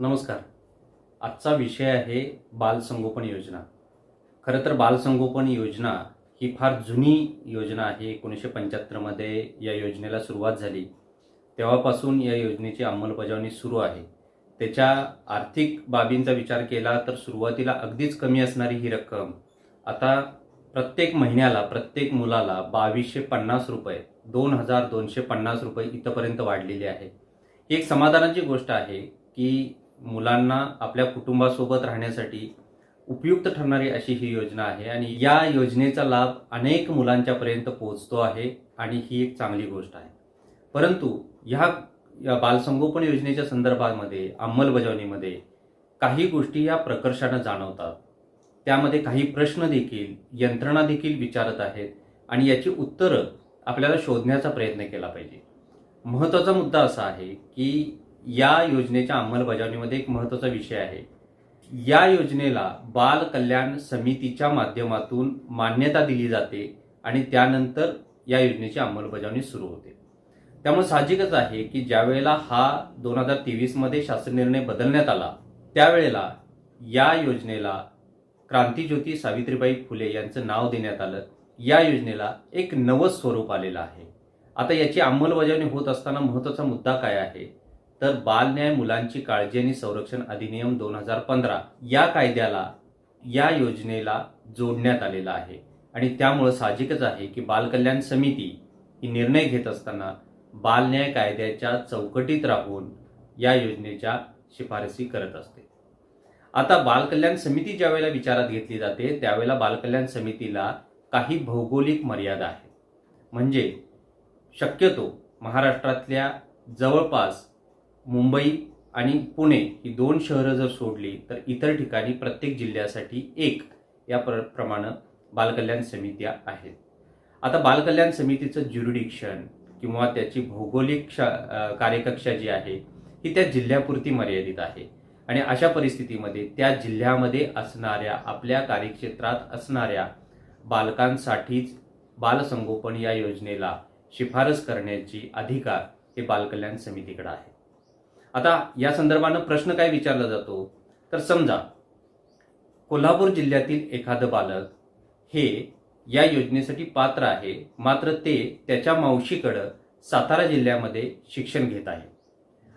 नमस्कार. आजचा विषय आहे बालसंगोपन योजना. खरं तर बालसंगोपन योजना ही फार जुनी योजना आहे. एकोणीसशे पंच्याहत्तरमध्ये या योजनेला सुरुवात झाली. तेव्हापासून या योजनेची अंमलबजावणी सुरू आहे. त्याच्या आर्थिक बाबींचा विचार केला तर सुरुवातीला अगदीच कमी असणारी ही रक्कम. आता प्रत्येक महिन्याला प्रत्येक मुलाला बावीसशे पन्नास रुपये दोन हजार दोनशे पन्नास रुपये इथंपर्यंत वाढलेली आहे. ही एक समाधानाची गोष्ट आहे की मुलांना आपल्या कुटुंबासोबत राहण्यासाठी उपयुक्त ठरणारी अशी ही योजना आहे आणि या योजनेचा लाभ अनेक मुलांच्या पर्यंत पोहोचतो आहे आणि ही एक चांगली गोष्ट आहे. परंतु ह्या या बालसंगोपन योजनेच्या संदर्भामध्ये अंमलबजावणीमध्ये काही गोष्टी या प्रकर्षानं जाणवतात. त्यामध्ये काही प्रश्न देखील यंत्रणा देखील विचारत आहेत आणि याची उत्तरं आपल्याला शोधण्याचा प्रयत्न केला पाहिजे. महत्त्वाचा मुद्दा असा आहे की या योजनेच्या अंमलबजावणीमध्ये एक महत्त्वाचा विषय आहे. या योजनेला बाल कल्याण समितीच्या माध्यमातून मान्यता दिली जाते आणि त्यानंतर या योजनेची अंमलबजावणी सुरू होते. त्यामुळे साहजिकच आहे की ज्यावेळेला हा दोन हजार तेवीसमध्ये शासन निर्णय बदलण्यात आला त्यावेळेला या योजनेला क्रांतीज्योती सावित्रीबाई फुले यांचं नाव देण्यात आलं. या योजनेला एक नवं स्वरूप आलेलं आहे. आता याची अंमलबजावणी होत असताना महत्त्वाचा मुद्दा काय आहे? तर बाल न्याय मुलांची काळजी आणि संरक्षण अधिनियम दोन हजार पंधरा या कायद्याला या योजनेला जोडण्यात आलेला आहे. आणि त्यामुळं साहजिकच आहे की बालकल्याण समिती ही निर्णय घेत असताना बाल न्याय कायद्याच्या चौकटीत राहून या योजनेच्या शिफारसी करत असते. आता बालकल्याण समिती ज्या वेळेला विचारात घेतली जाते त्यावेळेला बालकल्याण समितीला काही भौगोलिक मर्यादा आहेत. म्हणजे शक्यतो महाराष्ट्रातल्या जवळपास मुंबई आणि पुणे ही दोन शहरं जर सोडली तर इतर ठिकाणी प्रत्येक जिल्ह्यासाठी एक या प्र प्रमाणे बालकल्याण समित्या आहेत. आता बालकल्याण समितीचं ज्युरिडिक्शन किंवा त्याची भौगोलिक क्ष कार्यकक्षा जी आहे ही त्या जिल्ह्यापुरती मर्यादित आहे. आणि अशा परिस्थितीमध्ये त्या जिल्ह्यामध्ये असणाऱ्या आपल्या कार्यक्षेत्रात असणाऱ्या बालकांसाठीच बालसंगोपन या योजनेला शिफारस करण्याची अधिकार हे बालकल्याण समितीकडे आहे आता या संदर्भानं प्रश्न काय विचारला जातो? तर समजा कोल्हापूर जिल्ह्यातील एखादं बालक हे या योजनेसाठी पात्र आहे मात्र ते त्याच्या मावशीकडं सातारा जिल्ह्यामध्ये शिक्षण घेत आहे.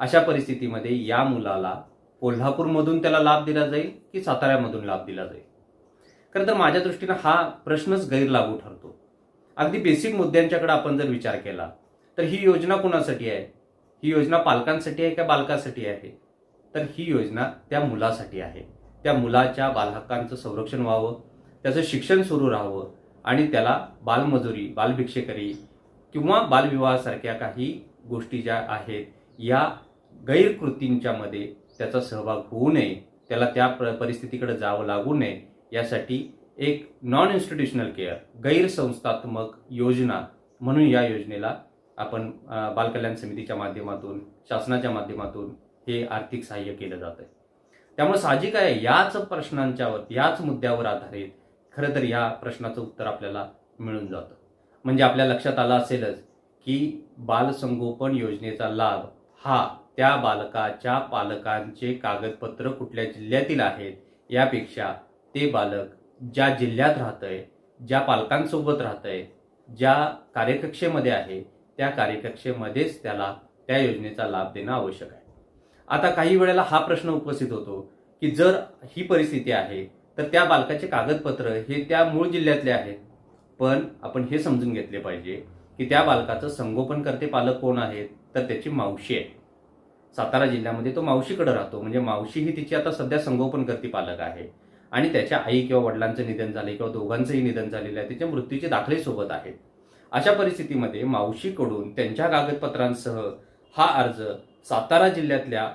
अशा परिस्थितीमध्ये या मुलाला कोल्हापूरमधून त्याला लाभ दिला जाईल की साताऱ्यामधून लाभ दिला जाईल? खरं तर माझ्या दृष्टीनं हा प्रश्नच गैरलागू ठरतो. अगदी बेसिक मुद्द्यांच्याकडे आपण जर विचार केला तर ही योजना कोणासाठी आहे? ही योजना पालकांसाठी आहे का बालकासाठी आहे? तर ही योजना त्या मुलासाठी आहे. त्या मुलाच्या बालहक्कांचं संरक्षण व्हावं त्याचं शिक्षण सुरू राहावं आणि त्याला बालमजुरी बालभिक्षेकरी किंवा बालविवाहासारख्या काही गोष्टी ज्या आहेत या गैरकृतींच्या मध्ये त्याचा सहभाग होऊ नये त्याला त्या परिस्थितीकडे जावं लागू नये यासाठी एक नॉन इन्स्टिट्युशनल केअर गैरसंस्थात्मक योजना म्हणून या योजनेला आपण बालकल्याण समितीच्या माध्यमातून शासनाच्या माध्यमातून हे आर्थिक सहाय्य केलं जात आहे. त्यामुळे साहजिक आहे याच प्रश्नांच्यावर याच मुद्द्यावर आधारित खरं तर या प्रश्नाचं उत्तर आपल्याला मिळून जातं. म्हणजे आपल्या लक्षात आलं असेलच की बालसंगोपन योजनेचा लाभ हा त्या बालकाच्या पालकांचे कागदपत्र कुठल्या जिल्ह्यातील आहेत यापेक्षा ते बालक ज्या जिल्ह्यात राहतंय ज्या पालकांसोबत राहतंय ज्या कार्यकक्षेमध्ये आहे त्या कार्यकक्षेमध्येच त्याला त्या योजनेचा लाभ देणं आवश्यक आहे. आता काही वेळेला हा प्रश्न उपस्थित होतो की जर ही परिस्थिती आहे तर त्या बालकाचे कागदपत्र हे त्या मूळ जिल्ह्यातले आहेत. पण आपण हे समजून घेतले पाहिजे की त्या बालकाचं संगोपन करते पालक कोण आहेत तर त्याची मावशी आहे. सातारा जिल्ह्यामध्ये तो मावशीकडे राहतो म्हणजे मावशी ही तिची आता सध्या संगोपन करती पालक आहे. आणि त्याच्या आई किंवा वडिलांचं निधन झाले किंवा दोघांचंही निधन झालेलं आहे त्याच्या मृत्यूचे दाखले सोबत आहेत. अशा परिस्थितीमध्ये मावशीकडून त्यांच्या कागदपत्रांसह हा अर्ज सातारा जिल्ह्यातल्या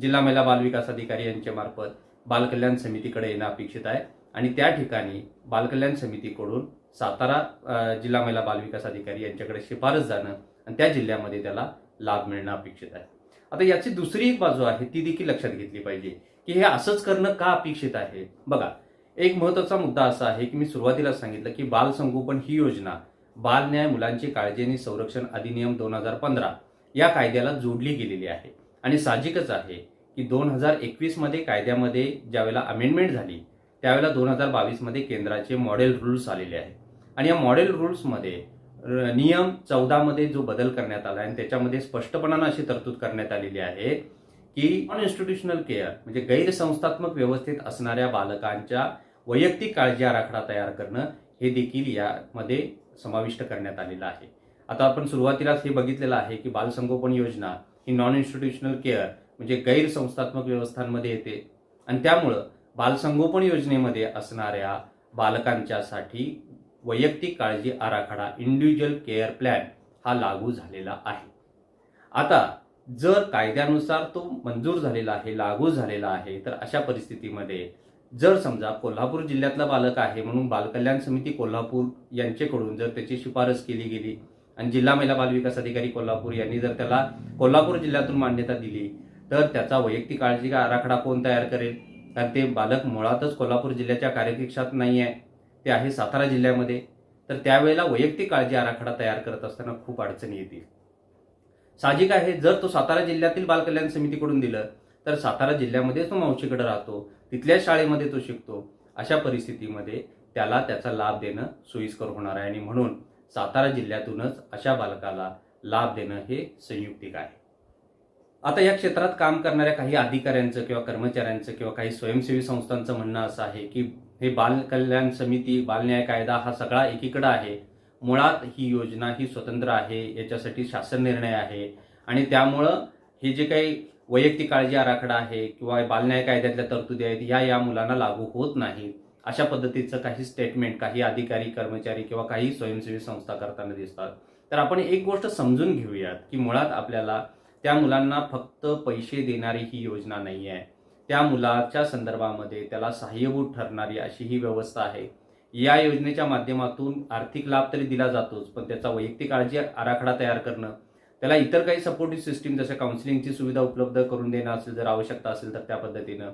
जिल्हा महिला बालविकास अधिकारी यांच्या मार्फत बालकल्याण समितीकडे येणं अपेक्षित आहे. आणि त्या ठिकाणी बालकल्याण समितीकडून सातारा जिल्हा महिला बालविकास अधिकारी यांच्याकडे शिफारस जाणं आणि त्या जिल्ह्यामध्ये त्याला लाभ मिळणं अपेक्षित आहे. आता याची दुसरी एक बाजू आहे ती देखील लक्षात घेतली पाहिजे की हे असंच करणं का अपेक्षित आहे? बघा एक महत्त्वाचा मुद्दा असा आहे की मी सुरुवातीला सांगितलं की बालसंगोपन ही योजना बाल न्याय मुलांची काळजी आणि संरक्षण अधिनियम दोन हजार पंधरा या कायद्याला जोडली गेलेली आहे. आणि साहजिकच आहे की दोन हजार एकवीसमध्ये कायद्यामध्ये ज्यावेळेला अमेंडमेंट झाली त्यावेळेला दोन हजार बावीसमध्ये केंद्राचे मॉडेल रूल्स आलेले आहेत. आणि या मॉडेल रूल्समध्ये र- नियम चौदामध्ये जो बदल करण्यात आला आणि त्याच्यामध्ये स्पष्टपणानं अशी तरतूद करण्यात आलेली आहे की नॉन केअर म्हणजे गैरसंस्थात्मक व्यवस्थेत असणाऱ्या बालकांच्या वैयक्तिक काळजी आराखडा तयार करणं हे देखील यामध्ये समाविष्ट करण्यात आलेला आहे. आता आपण सुरुवातीलाच हे बघितलेलं आहे की बालसंगोपन योजना ही नॉन इन्स्टिट्यूशनल केअर म्हणजे गैरसंस्थात्मक व्यवस्थांमध्ये येते. आणि त्यामुळं बालसंगोपन योजनेमध्ये असणाऱ्या बालकांच्यासाठी वैयक्तिक काळजी आराखडा इंडिव्हिज्युअल केअर प्लॅन हा लागू झालेला आहे. आता जर कायद्यानुसार तो मंजूर झालेला आहे लागू झालेला आहे तर अशा परिस्थितीमध्ये जर समजा कोल्हापूर जिल्ह्यातला बालक आहे म्हणून बालकल्याण समिती कोल्हापूर यांच्याकडून जर त्याची शिफारस केली गेली आणि जिल्हा महिला बालविकास अधिकारी कोल्हापूर यांनी जर त्याला कोल्हापूर जिल्ह्यातून मान्यता दिली तर त्याचा वैयक्तिक काळजी आराखडा कोण तयार करेल? कारण ते बालक मुळातच कोल्हापूर जिल्ह्याच्या कार्यकक्षात नाही आहे. ते आहे सातारा जिल्ह्यामध्ये. तर त्यावेळेला वैयक्तिक काळजी आराखडा तयार करत असताना खूप अडचणी येतील. साहजिक आहे जर तो सातारा जिल्ह्यातील बालकल्याण समितीकडून दिलं तर सातारा जिल्ह्यामध्येच तो मावशीकडे राहतो. तिथल्या शाळेमध्ये तो शिकतो. अशा परिस्थितीमध्ये त्याला त्याचा लाभ देणं सोयीस्कर होणार आहे आणि म्हणून सातारा जिल्ह्यातूनच अशा बालकाला लाभ देणं हे संयुक्तिक आहे. आता या क्षेत्रात काम करणाऱ्या काही अधिकाऱ्यांचं किंवा कर्मचाऱ्यांचं किंवा काही स्वयंसेवी संस्थांचं म्हणणं असं आहे की हे बाल कल्याण समिती बालन्याय कायदा हा सगळा एकीकडे आहे. मुळात ही योजना ही स्वतंत्र आहे याच्यासाठी शासन निर्णय आहे आणि त्यामुळं हे जे काही वैयक्तिक काळजी आराखडा आहे किंवा बालन्याय कायद्यातल्या तरतुदी आहेत ह्या या मुलांना लागू होत नाही. अशा पद्धतीचं काही स्टेटमेंट काही अधिकारी कर्मचारी किंवा काही स्वयंसेवी संस्था करताना दिसतात. तर आपण एक गोष्ट समजून घेऊयात की मुळात आपल्याला त्या मुलांना फक्त पैसे देणारी ही योजना नाही आहे त्या मुलाच्या संदर्भामध्ये त्याला सहाय्यभूत ठरणारी अशी ही व्यवस्था आहे. या योजनेच्या माध्यमातून आर्थिक लाभ तरी दिला जातोच पण त्याचा वैयक्तिक काळजी आराखडा तयार करणं त्याला इतर काही सपोर्टिव्ह सिस्टीम जसं काउन्सिलिंगची सुविधा उपलब्ध करून देणं असेल जर आवश्यकता असेल तर त्या पद्धतीनं.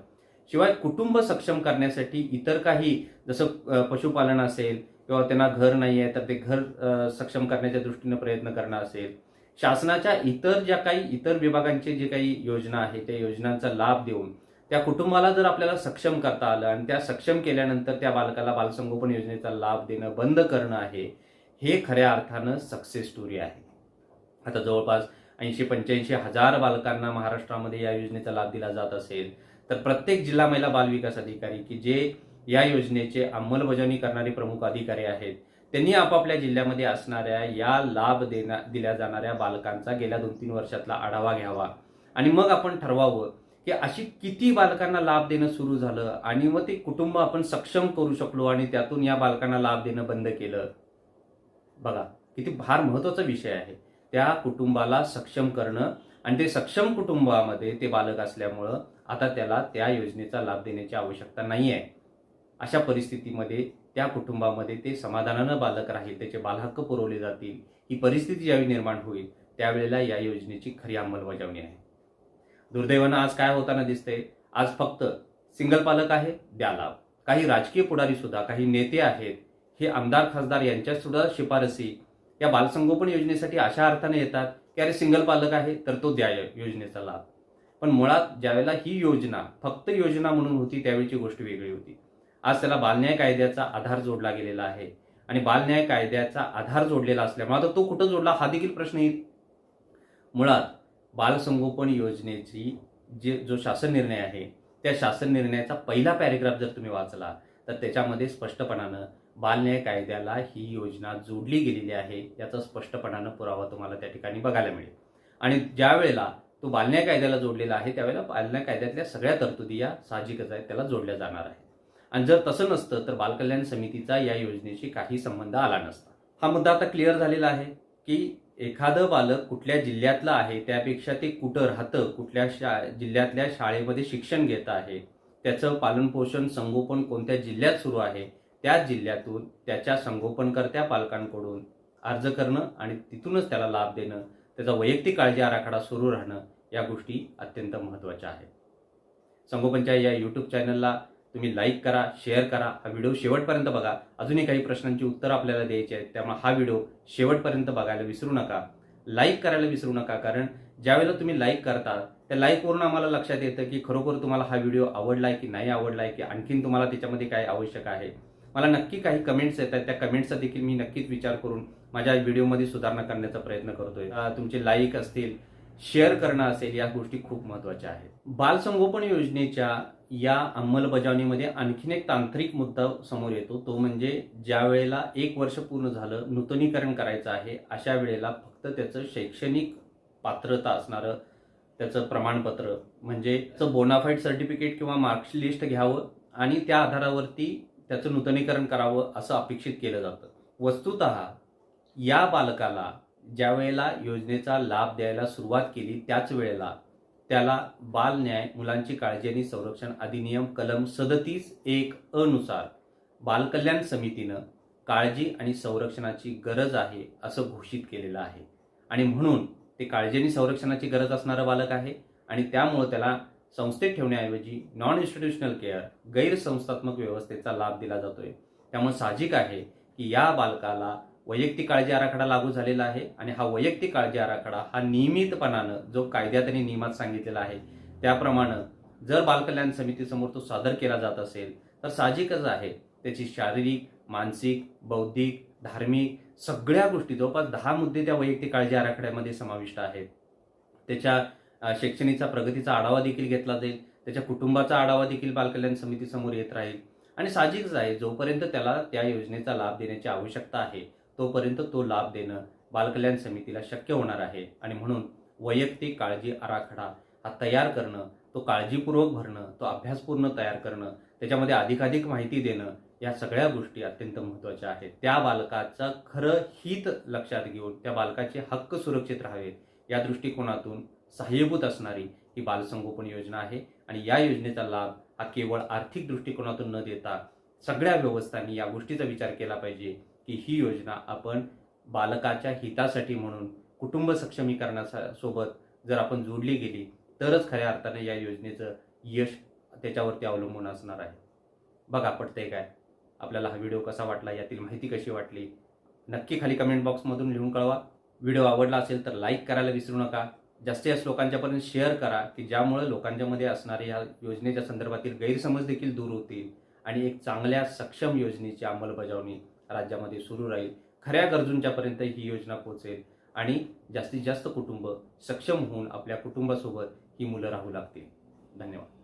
शिवाय कुटुंब सक्षम करण्यासाठी इतर काही जसं पशुपालन असेल किंवा त्यांना घर नाही आहे तर ते घर सक्षम करण्याच्या दृष्टीनं प्रयत्न करणं असेल. शासनाच्या इतर ज्या काही इतर विभागांचे जे काही योजना आहे त्या योजनांचा लाभ देऊन त्या कुटुंबाला जर आपल्याला सक्षम करता आलं आणि त्या सक्षम केल्यानंतर त्या बालकाला बालसंगोपन योजनेचा लाभ देणं बंद करणं आहे हे खऱ्या अर्थानं सक्सेस स्टोरी आहे. आता जवळपास ऐंशी पंच्याऐंशी हजार बालकांना महाराष्ट्रामध्ये या योजनेचा लाभ दिला जात असेल. तर प्रत्येक जिल्हा महिला बालविकास अधिकारी की जे या योजनेचे अंमलबजावणी करणारे प्रमुख अधिकारी आहेत त्यांनी आपापल्या जिल्ह्यामध्ये असणाऱ्या या लाभ देण्या दिल्या जाणाऱ्या बालकांचा गेल्या दोन तीन वर्षातला आढावा घ्यावा. आणि मग आपण ठरवावं की अशी किती बालकांना लाभ देणं सुरू झालं आणि मग ते कुटुंब आपण सक्षम करू शकलो आणि त्यातून या बालकांना लाभ देणं बंद केलं. बघा किती फार महत्त्वाचा विषय आहे. त्या कुटुंबाला सक्षम करणं आणि ते सक्षम कुटुंबामध्ये ते बालक असल्यामुळं आता त्याला त्या योजनेचा लाभ देण्याची आवश्यकता नाही आहे अशा परिस्थितीमध्ये त्या कुटुंबामध्ये ते समाधानानं बालक राहील त्याचे बालहक्क पुरवले जातील ही परिस्थिती ज्यावेळी निर्माण होईल त्यावेळेला या योजनेची खरी अंमलबजावणी आहे. दुर्दैवानं आज काय होताना दिसतंय? आज फक्त सिंगल पालक आहे द्या लाभ काही राजकीय पुढारी सुद्धा काही नेते आहेत हे आमदार खासदार यांच्या सुद्धा शिफारसी या बालसंगोपन योजनेसाठी अशा अर्थाने येतात की अरे सिंगल पालक आहे तर तो द्या योजनेचा लाभ. पण मुळात ज्यावेळेला ही योजना फक्त योजना म्हणून होती त्यावेळीची गोष्ट वेगळी होती. आज त्याला बालन्याय कायद्याचा आधार जोडला गेलेला आहे. आणि बालन्याय कायद्याचा आधार जोडलेला असल्यामुळे आता तो कुठं जोडला हा देखील प्रश्न येईल. मुळात बालसंगोपन योजनेची जे जो शासन निर्णय आहे त्या शासन निर्णयाचा पहिला पॅरेग्राफ जर तुम्ही वाचला तर त्याच्यामध्ये स्पष्टपणानं बालन्याय कायद्याला ही योजना जोडली गेलेली आहे याचा स्पष्टपणानं पुरावा तुम्हाला त्या ठिकाणी बघायला मिळेल. आणि ज्या वेळेला तो बालन्याय कायद्याला जोडलेला आहे त्यावेळेला बालन्याय कायद्यातल्या सगळ्या तरतुदी या साहजिकच आहेत त्याला जोडल्या जाणार आहेत. आणि जर तसं नसतं तर बालकल्याण समितीचा या योजनेशी काही संबंध आला नसता. हा मुद्दा आता क्लिअर झालेला आहे की एखादं बालक कुठल्या जिल्ह्यातलं आहे त्यापेक्षा ते कुठं राहतं कुठल्या शा जिल्ह्यातल्या शाळेमध्ये शिक्षण घेत आहे त्याचं पालनपोषण संगोपन कोणत्या जिल्ह्यात सुरू आहे त्या जिल्ह्यातून त्याच्या संगोपनकर्त्या पालकांकडून अर्ज करणं आणि तिथूनच त्याला लाभ देणं त्याचा वैयक्तिक काळजी आराखडा सुरू राहणं या गोष्टी अत्यंत महत्त्वाच्या आहेत. संगोपनच्या या यूट्यूब चॅनलला तुम्ही लाईक करा शेअर करा. हा व्हिडिओ शेवटपर्यंत बघा. अजूनही काही प्रश्नांची उत्तरं आपल्याला द्यायची आहेत त्यामुळे हा व्हिडिओ शेवटपर्यंत बघायला विसरू नका. लाईक करायला विसरू नका कारण ज्यावेळेला तुम्ही लाईक करता त्या लाईकवरून आम्हाला लक्षात येतं की खरोखर तुम्हाला हा व्हिडिओ आवडला आहे की नाही आवडला आहे की आणखीन तुम्हाला त्याच्यामध्ये काय आवश्यक आहे. मला नक्की काही कमेंट्स येत आहेत. त्या कमेंट्सचा देखील मी नक्कीच विचार करून माझ्या व्हिडिओमध्ये सुधारणा करण्याचा प्रयत्न करतोय. तुमचे लाईक असतील शेअर करणं असेल या गोष्टी खूप महत्त्वाच्या आहेत. बालसंगोपन योजनेच्या या अंमलबजावणीमध्ये आणखीन एक तांत्रिक मुद्दा समोर येतो. तो म्हणजे ज्या वेळेला एक वर्ष पूर्ण झालं नूतनीकरण करायचं आहे अशा वेळेला फक्त त्याचं शैक्षणिक पात्रता असणारं त्याचं प्रमाणपत्र म्हणजे बोनाफाईड सर्टिफिकेट किंवा मार्क्स लिस्ट घ्यावं आणि त्या आधारावरती त्याचं नूतनीकरण करावं असं अपेक्षित केलं जातं. वस्तुत या बालकाला ज्या वेळेला योजनेचा लाभ द्यायला सुरुवात केली त्याच वेळेला त्याला बाल न्याय मुलांची काळजी आणि संरक्षण अधिनियम कलम सदतीस एक अनुसार बालकल्याण समितीनं काळजी आणि संरक्षणाची गरज आहे असं घोषित केलेलं आहे. आणि म्हणून ते काळजी आणि संरक्षणाची गरज असणारं बालक आहे आणि त्यामुळं त्याला संस्थेत ठेवण्याऐवजी नॉन इन्स्टिट्यूशनल केअर गैरसंस्थात्मक व्यवस्थेचा लाभ दिला जातोय. त्यामुळे साहजिक आहे की या बालकाला वैयक्तिक काळजी आराखडा लागू झालेला आहे आणि हा वैयक्तिक काळजी आराखडा हा नियमितपणानं जो कायद्यात आणि नियमात सांगितलेला आहे त्याप्रमाणे जर बालकल्याण समितीसमोर तो सादर केला जात असेल तर साहजिकच आहे. त्याची शारीरिक मानसिक बौद्धिक धार्मिक सगळ्या गोष्टी जवळपास दहा मुद्दे त्या वैयक्तिक काळजी आराखड्यामध्ये समाविष्ट आहेत. त्याच्या शैक्षणिकचा प्रगतीचा आढावा देखील घेतला जाईल. त्याच्या कुटुंबाचा आढावा देखील बालकल्याण समितीसमोर येत राहील. आणि साहजिकच आहे जोपर्यंत त्याला त्या योजनेचा लाभ देण्याची आवश्यकता आहे तोपर्यंत तो लाभ देणं बालकल्याण समितीला शक्य होणार आहे. आणि म्हणून वैयक्तिक काळजी आराखडा हा तयार करणं तो काळजीपूर्वक भरणं तो अभ्यासपूर्ण तयार करणं त्याच्यामध्ये अधिकाधिक माहिती देणं या सगळ्या गोष्टी अत्यंत महत्त्वाच्या आहेत. त्या बालकाचं खरं हित लक्षात घेऊन त्या बालकाचे हक्क सुरक्षित राहावेत या दृष्टिकोनातून सहाय्यभूत असणारी ही बालसंगोपन योजना आहे. आणि या योजनेचा लाभ हा केवळ आर्थिक दृष्टिकोनातून न देता सगळ्या व्यवस्थांनी या गोष्टीचा विचार केला पाहिजे की ही योजना आपण बालकाच्या हितासाठी म्हणून कुटुंब सक्षमीकरणासोबत जर आपण जोडली गेली तरच खऱ्या अर्थाने या योजनेचं यश त्याच्यावरती अवलंबून असणार आहे. बघा पटतंय काय? आपल्याला हा व्हिडिओ कसा वाटला यातील माहिती कशी वाटली? नक्की खाली कमेंट बॉक्समधून लिहून कळवा. व्हिडिओ आवडला असेल तर लाईक करायला विसरू नका. जास्तीत जास्त लोकांच्यापर्यंत शेअर करा की ज्यामुळे लोकांच्यामध्ये असणाऱ्या या योजनेच्या संदर्भातील गैरसमज देखील दूर होतील आणि एक चांगल्या सक्षम योजनेची अंमलबजावणी राज्यामध्ये सुरू राहील. खऱ्या गरजूंच्यापर्यंत ही योजना पोहोचेल आणि जास्तीत जास्त कुटुंब सक्षम होऊन आपल्या कुटुंबासोबत ही मुलं राहू लागतील. धन्यवाद.